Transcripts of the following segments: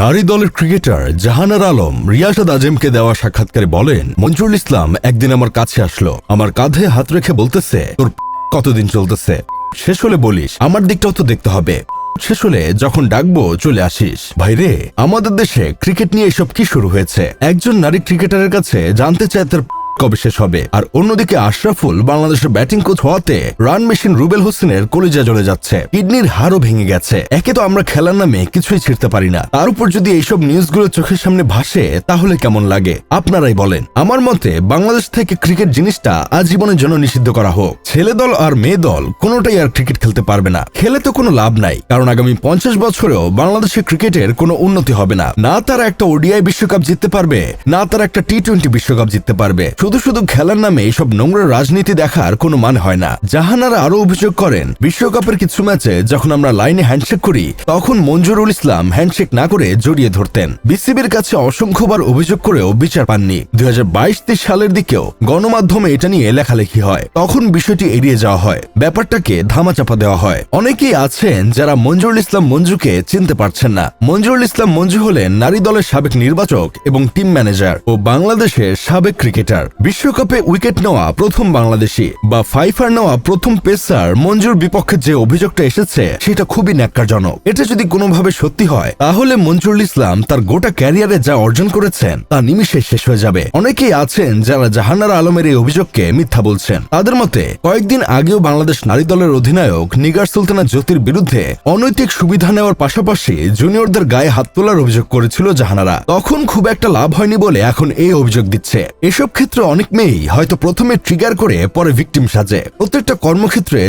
নারী দলের ক্রিকেটার জাহানার আলম রিয়াসাদ আজমকে দেওয়া সাক্ষাৎকারে বলেন, মঞ্জুরুল ইসলাম একদিন আমার কাছে আসলো। আমার কাঁধে হাত রেখে বলতেছে, তোর কতদিন চলতেছে? শেষ হলে বলিস, আমার দিকটাও তো দেখতে হবে। শেষ হলে যখন ডাকবো, চলে আসিস। ভাইরে আমাদের দেশে ক্রিকেট নিয়ে এসব কি শুরু হয়েছে? একজন নারী ক্রিকেটারের কাছে জানতে চায় তার কবে শেষ হবে? আর অন্যদিকে আশরাফুল বাংলাদেশের ব্যাটিং কোচ হওয়াতে রান মেশিন রুবেল হোসেনের কলিজা জ্বলে যাচ্ছে। কিডনির হাড়ও ভেঙে গেছে। একে তো আমরা খেলার নামে কিছুই ছিঁড়তে পারি না। তার উপর যদি এইসব নিউজগুলো চোখের সামনে ভাসে, তাহলে কেমন লাগে? আপনারাই বলেন। আমার মতে, বাংলাদেশ থেকে ক্রিকেট জিনিসটা আজীবনের জন্য নিষিদ্ধ করা হোক। ছেলে দল আর মেয়ে দল কোনোটাই আর ক্রিকেট খেলতে পারবে না। খেলে তো কোনো লাভ নাই। কারণ আগামী পঞ্চাশ বছরেও বাংলাদেশের ক্রিকেটের কোনো উন্নতি হবে না। না তারা একটা ওডিআই বিশ্বকাপ জিততে পারবে, না তারা একটা টি টোয়েন্টি বিশ্বকাপ জিততে পারবে। শুধু শুধু খেলার নামে এইসব নোংরা রাজনীতি দেখার কোনো মানে হয় না। জাহানারা আরও অভিযোগ করেন, বিশ্বকাপের কিছু ম্যাচে যখন আমরা লাইনে হ্যান্ডশেক করি, তখন মঞ্জুরুল ইসলাম হ্যান্ডশেক না করে জড়িয়ে ধরতেন। বিসিবির কাছে অসংখ্যবার অভিযোগ করেও বিচার পাননি। দুই হাজার সালের দিকেও গণমাধ্যমে এটা নিয়ে লেখালেখি হয়। তখন বিষয়টি এড়িয়ে যাওয়া হয়, ব্যাপারটাকে ধামাচাপা দেওয়া হয়। অনেকেই আছেন যারা মঞ্জুরুল ইসলাম মঞ্জুকে চিনতে পারছেন না। মঞ্জুরুল ইসলাম মঞ্জু হলেন নারী দলের সাবেক নির্বাচক এবং টিম ম্যানেজার ও বাংলাদেশের সাবেক ক্রিকেটার। বিশ্বকাপে উইকেট নেওয়া প্রথম বাংলাদেশি বা ফাইফার নেওয়া প্রথম পেসার মঞ্জুর বিপক্ষে যে অভিযোগটা এসেছে, সেটা খুবই ন্যাক্কারজনক। এটা যদি কোনোভাবে সত্যি হয়, তাহলে মঞ্জুরুল ইসলাম তার গোটা ক্যারিয়ারে যা অর্জন করেছেন, তা নিমিশে শেষ হয়ে যাবে। অনেকেই আছেন যারা জাহানারা আলমের এই অভিযোগকে মিথ্যা বলছেন। তাদের মতে, কয়েকদিন আগেও বাংলাদেশ নারী দলের অধিনায়ক নিগার সুলতানা জ্যোতির বিরুদ্ধে অনৈতিক সুবিধা নেওয়ার পাশাপাশি জুনিয়রদের গায়ে হাত তোলার অভিযোগ করেছিল জাহানারা। তখন খুব একটা লাভ হয়নি বলে এখন এই অভিযোগ দিচ্ছে। এসব ক্ষেত্রে অনেক মেয়েই হয়তো প্রথমে ট্রিগার করে পরে ভিকটিম সাজে। প্রত্যেকটা কর্মক্ষেত্রে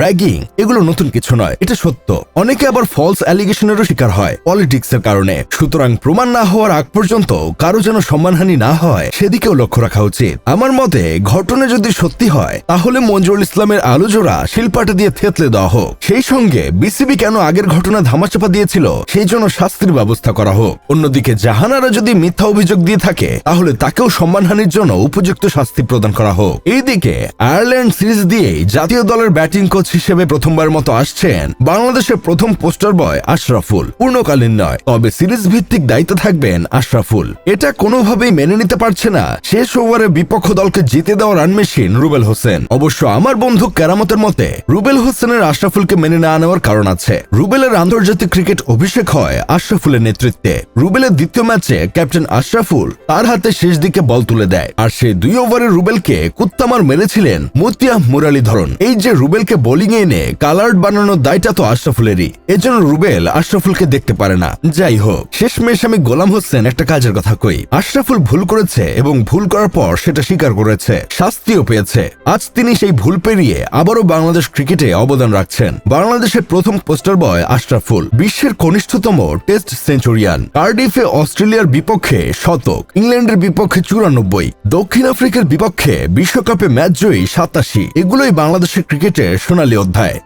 র্যাগিং এগুলো নতুন কিছু নয়, এটা সত্য। অনেকে আবার ফলস অ্যালিগেশনেরও শিকার হয় পলিটিক্স এর কারণে। সুতরাং প্রমাণ না হওয়ার আগ পর্যন্ত কারও যেন সম্মানহানি না হয়, সেদিকেও লক্ষ্য রাখা উচিত। আমার মতে, ঘটনা যদি সত্যি হয়, তাহলে মঞ্জুরুল ইসলামের আলো জোড়া শিল্পাটা দিয়ে থেতলে দেওয়া হোক। সেই সঙ্গে বিসিবি কেন আগের ঘটনা ধামাচাপা দিয়েছিল, সেই জন্য শাস্তির ব্যবস্থা করা হোক। অন্যদিকে জাহানারা যদি মিথ্যা অভিযোগ দিয়ে থাকে, তাহলে তাকেও সম্মানহানির জন্য উপযুক্ত শাস্তি প্রদান করা হোক। এইদিকে আয়ারল্যান্ড সিরিজ দিয়েই জাতীয় দলের ব্যাটিং কোচ হিসেবে প্রথমবার মতো আসছেন বাংলাদেশের প্রথম পোস্টার বয় আশরাফুল। পূর্ণকালীন নয়, তবে সিরিজ ভিত্তিক দায়িত্ব থাকবেন আশরাফুল। এটা কোনোভাবেই মেনে নিতে পারছে না। শেষ ওভারে বিপক্ষ দলকে জিতে দেওয়া রান মেশিন রুবেল হোসেন। অবশ্য আমার বন্ধু কেরামতের মতে, রুবেল হোসেনের আশরাফুলকে মেনে না নেওয়ার কারণ আছে। রুবেলের আন্তর্জাতিক ক্রিকেট অভিষেক হয় আশরাফুলের নেতৃত্বে। রুবেলের দ্বিতীয় ম্যাচে ক্যাপ্টেন আশরাফুল তার হাতে শেষ দিকে বল তুলে দেয়। আর সেই দুই ওভারে রুবেলকে কুত্তামার মেরেছিলেন মুতিয়া মুরালীধরন এই যে রুবেলকে বোলিং এনে কালার্ড বানানোর দায়টা তো আশরাফুলেরই। এজন্য রুবেল আশরাফুলকে দেখতে পারে না। যাই হোক, শেষমেশ আমি গোলাম হোসেন একটা কাজের কথা কই। আশরাফুল ভুল করেছে এবং ভুল করার পর সেটা স্বীকার করেছে, শাস্তিও পেয়েছে। আজ তিনি সেই ভুল পেরিয়ে আবারও বাংলাদেশ ক্রিকেটে অবদান রাখছেন। বাংলাদেশের প্রথম পোস্টার বয় আশরাফুল, বিশ্বের কনিষ্ঠতম টেস্ট সেঞ্চুরিয়ান। কার্ডিফে অস্ট্রেলিয়ার বিপক্ষে শতক, ইংল্যান্ডের বিপক্ষে চুরানব্বই, দক্ষিণ আফ্রিকার বিপক্ষে বিশ্বকাপে ম্যাচ জয়ী সাতাশি। এগুলোই বাংলাদেশের ক্রিকেটের সোনালী অধ্যায়।